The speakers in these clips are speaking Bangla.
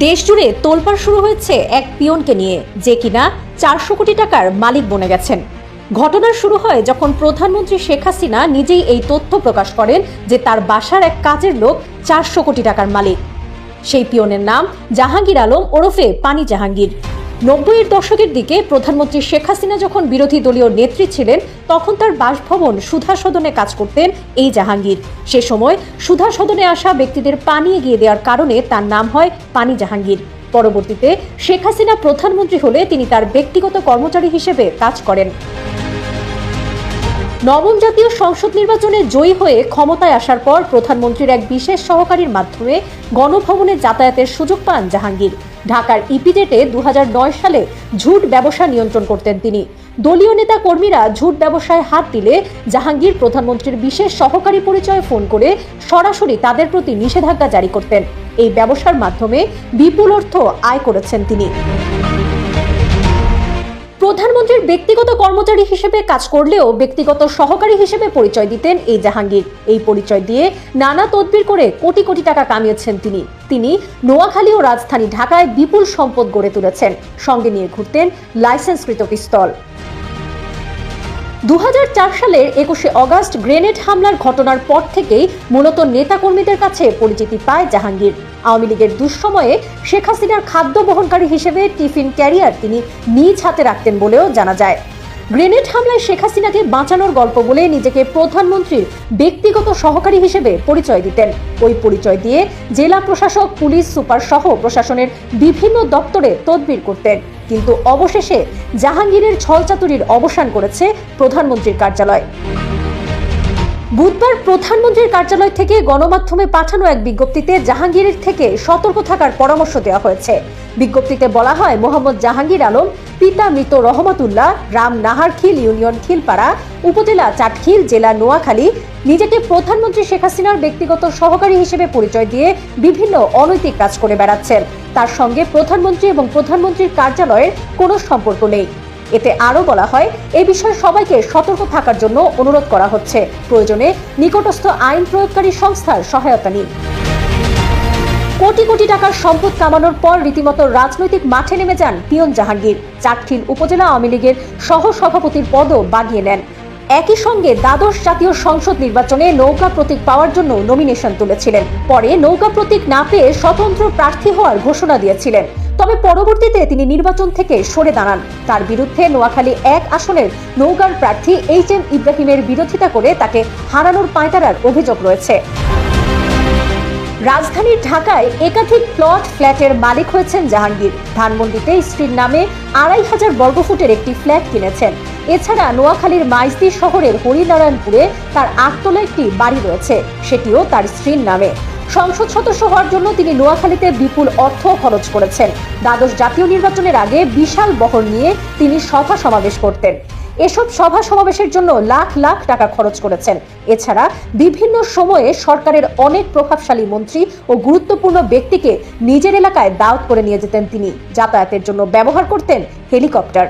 দেশ জুড়ে তোলপাড় শুরু হয়েছে এক পিয়নকে নিয়ে, যে কিনা চারশো কোটি টাকার মালিক বনে গেছেন। ঘটনা শুরু হয় যখন প্রধানমন্ত্রী শেখ হাসিনা নিজেই এই তথ্য প্রকাশ করেন যে তার বাসার এক কাজের লোক চারশো কোটি টাকার মালিক। সেই পিয়নের নাম জাহাঙ্গীর আলম ওরফে পানি জাহাঙ্গীর। নব্বইয়ের দশকের দিকে প্রধানমন্ত্রী শেখ হাসিনা যখন বিরোধী দলীয় নেত্রী ছিলেন, তখন তার বাসভবন সুধা সদনে কাজ করতেন এই জাহাঙ্গীর। সে সময় সুধা সদনে আসা ব্যক্তিদের পানি এগিয়ে দেওয়ার কারণে তার নাম হয় পানি জাহাঙ্গীর। পরবর্তীতে শেখ হাসিনা প্রধানমন্ত্রী হলে তিনি তার ব্যক্তিগত কর্মচারী হিসেবে কাজ করেন। নবম জাতীয় সংসদ নির্বাচনে জয়ী হয়ে ক্ষমতায় আসার পর প্রধানমন্ত্রীর এক বিশেষ সহকারীর মাধ্যমে গণভবনে যাতায়াতের সুযোগ পান জাহাঙ্গীর। ঢাকার ইপিজেটে দু হাজার নয় সালে ঝুট ব্যবসা নিয়ন্ত্রণ করতেন তিনি। দলীয় নেতা কর্মীরা ঝুট ব্যবসায় হাত দিলে জাহাঙ্গীর প্রধানমন্ত্রীর বিশেষ সহকারী পরিচয়ে ফোন করে সরাসরি তাদের প্রতি নিষেধাজ্ঞা জারি করতেন। এই ব্যবসার মাধ্যমে বিপুল অর্থ আয় করেছেন তিনি। প্রধানমন্ত্রীর ব্যক্তিগত কর্মচারী হিসেবে কাজ করলেও ব্যক্তিগত সহকারী হিসেবে পরিচয় দিতেন এই জাহাঙ্গীর। এই পরিচয় দিয়ে নানা তদবির করে কোটি কোটি টাকা কামিয়েছেন তিনি। তিনি নোয়াখালী ও রাজধানী ঢাকায় বিপুল সম্পদ গড়ে তুলেছেন। সঙ্গে নিয়ে ঘুরতেন লাইসেন্সকৃত পিস্তল। দু হাজার চার সালের একুশে অগাস্ট গ্রেনেড হামলার ঘটনার পর থেকেই মূলত নেতাকর্মীদের কাছে পরিচিতি পায় জাহাঙ্গীর। আওয়ামী লীগের দুঃসময়ে শেখ হাসিনার খাদ্য বহনকারী হিসেবে টিফিন ক্যারিয়ার তিনি নিজ হাতে রাখতেন বলেও জানা যায়। গ্রেনেড হামলায় শেখ হাসিনাকে বাঁচানোর গল্প বলে নিজেকে প্রধানমন্ত্রীর ব্যক্তিগত সহকারী হিসেবে পরিচয় দিতেন। ওই পরিচয় দিয়ে জেলা প্রশাসক, পুলিশ, সুপার সহ প্রশাসনের বিভিন্ন দপ্তরে তদবির করতেন। কিন্তু অবশেষে জাহাঙ্গীরের ছলচাতুরির অবসান করেছে প্রধানমন্ত্রীর কার্যালয়। বুধবার প্রধানমন্ত্রীর কার্যালয় থেকে গণমাধ্যমে পাঠানো এক বিজ্ঞপ্তিতে জাহাঙ্গীরের থেকে সতর্ক থাকার পরামর্শ দেওয়া হয়েছে। বিজ্ঞপ্তিতে বলা হয়, মোহাম্মদ জাহাঙ্গীর আলম পিতা মৃত রহমতুল্লাহ, রাম নাহারখিল ইউনিয়ন খিলপাড়া, উপজেলা চাটখিল জেলা নোয়াখালী। নিজেকে প্রধানমন্ত্রী শেখ হাসিনার ব্যক্তিগত সহকারী হিসেবে পরিচয় দিয়ে বিভিন্ন অনৈতিক কাজ করে বেড়াচ্ছেন। তার সঙ্গে প্রধানমন্ত্রী এবং প্রধানমন্ত্রীর কার্যালয়ের কোনো সম্পর্ক নেই। এতে আরও বলা হয়, এ বিষয়ে সবাইকে সতর্ক থাকার জন্য অনুরোধ করা হচ্ছে। প্রয়োজনে নিকটস্থ আইন প্রয়োগকারী সংস্থার সহায়তা নিন। কোটি কোটি টাকার সম্পদ কামানোর পর রীতিমতো রাজনৈতিক মাঠে নেমে যান পিয়ন জাহাঙ্গীর। চাটখিল উপজেলা আওয়ামী লীগের সহ সভাপতির পদও বাগিয়ে নেন। একই সঙ্গে দ্বাদশ জাতীয় সংসদ নির্বাচনে নৌকা প্রতীক পাওয়ার জন্য নমিনেশন তুলেছিলেন। পরে নৌকা প্রতীক না পেয়ে স্বতন্ত্র প্রার্থী হওয়ার ঘোষণা দিয়েছিলেন। তবে পরবর্তীতে তিনি নির্বাচন থেকে সরে দাঁড়ান। তার বিরুদ্ধে নোয়াখালী এক আসনের নৌকার প্রার্থী এইচ এম ইব্রাহিমের বিরোধিতা করে তাকে হারানোর পাঁয়তারার অভিযোগ রয়েছে। রাজধানীর ঢাকায় একাধিক প্লট ফ্ল্যাটের মালিক হয়েছেন জাহাঙ্গীর। ধানমন্ডিতে স্ত্রীর নামে আড়াই হাজার বর্গফুটের একটি ফ্ল্যাট কিনেছেন। এছাড়া নোয়াখালীর মাইজদি শহরের হরিনারায়ণপুরে তার আটতলা একটি বাড়ি রয়েছে, সেটিও তার স্ত্রীর নামে। সংসদ সদস্য হওয়ার জন্য তিনি নোয়াখালীতে বিপুল অর্থ খরচ করেছেন। দ্বাদশ জাতীয় নির্বাচনের আগে বিশাল বহর নিয়ে তিনি সভা সমাবেশ করতেন। এসব সভা সমাবেশের জন্য লাখ লাখ টাকা খরচ করেছেন। এছাড়া বিভিন্ন সময়ে সরকারের অনেক প্রভাবশালী মন্ত্রী ও গুরুত্বপূর্ণ ব্যক্তিকে নিজের এলাকায় দাওয়াত করে নিয়ে যেতেন তিনি। যাতায়াতের জন্য ব্যবহার করতেন হেলিকপ্টার।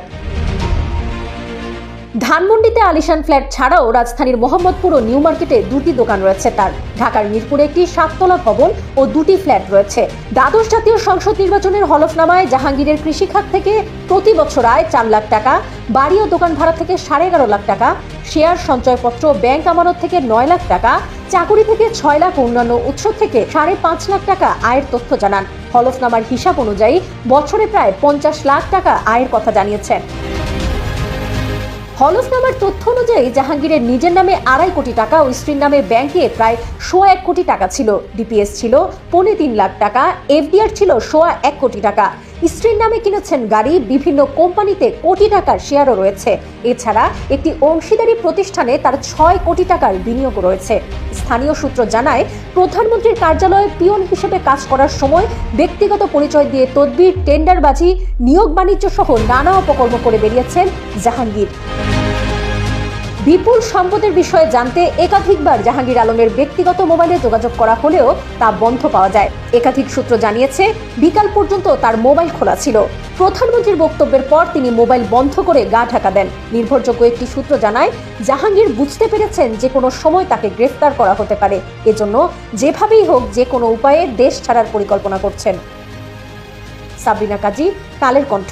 ধানমন্ডিতে আলিশান ফ্ল্যাট ছাড়াও রাজধানীর মোহাম্মদপুর ও নিউ মার্কেটে দুটি দোকান রয়েছে তার। ঢাকার মিরপুরে একটি সাততলা ভবন ও দুটি ফ্ল্যাট রয়েছে। দ্বাদশ জাতীয় সংসদ নির্বাচনের হলফনামায় জাহাঙ্গীরের কৃষিখাত থেকে প্রতি বছর আয় চার লাখ টাকা, বাড়ি ও দোকান ভাড়া থেকে সাড়ে এগারো লাখ টাকা, শেয়ার সঞ্চয়পত্র ব্যাংক আমানত থেকে নয় লাখ টাকা, চাকুরি থেকে ছয় লাখ অন্যান্য উৎস থেকে সাড়ে পাঁচ লাখ টাকা আয়ের তথ্য জানান। হলফনামার হিসাব অনুযায়ী বছরে প্রায় পঞ্চাশ লাখ টাকা আয়ের কথা জানিয়েছেন। হলফনামার তথ্য অনুযায়ী জাহাঙ্গীরের নিজের নামে আড়াই কোটি টাকা ও স্ত্রীর নামে ব্যাংকে প্রায় সোয়া এক কোটি টাকা ছিল। ডিপিএস ছিল পৌনে তিন লাখ টাকা, এফডিআর ছিল সোয়া এক কোটি টাকা। স্ত্রীর নামে কিনেছেন গাড়ি, বিভিন্ন কোম্পানিতে কোটি টাকার শেয়ারও রয়েছে। এছাড়া একটি অংশীদারি প্রতিষ্ঠানে তার ছয় কোটি টাকার বিনিয়োগ রয়েছে। স্থানীয় সূত্র জানায়, প্রধানমন্ত্রীর কার্যালয়ে পিয়ন হিসেবে কাজ করার সময় ব্যক্তিগত পরিচয় দিয়ে তদবির, টেন্ডারবাজি, নিয়োগ বাণিজ্য সহ নানা অপকর্ম করে বেরিয়েছেন জাহাঙ্গীর। বিপুল সম্পদের বিষয়ে জানতে একাধিকবার জাহাঙ্গীর আলমের ব্যক্তিগত মোবাইলে যোগাযোগ করা হলেও তা বন্ধ পাওয়া যায়। একাধিক সূত্র জানিয়েছে, বিকাল পর্যন্ত তার মোবাইল খোলা ছিল। প্রধানমন্ত্রীর বক্তব্যের পর তিনি মোবাইল বন্ধ করে গা ঢাকা দেন। নির্ভরযোগ্য একটি সূত্র জানায়, জাহাঙ্গীর বুঝতে পেরেছেন যে কোনো সময় তাকে গ্রেফতার করা হতে পারে। এজন্য যেভাবেই হোক যে কোনো উপায়ে দেশ ছাড়ার পরিকল্পনা করছেন। সাবিনা কাজী, কালের কণ্ঠ।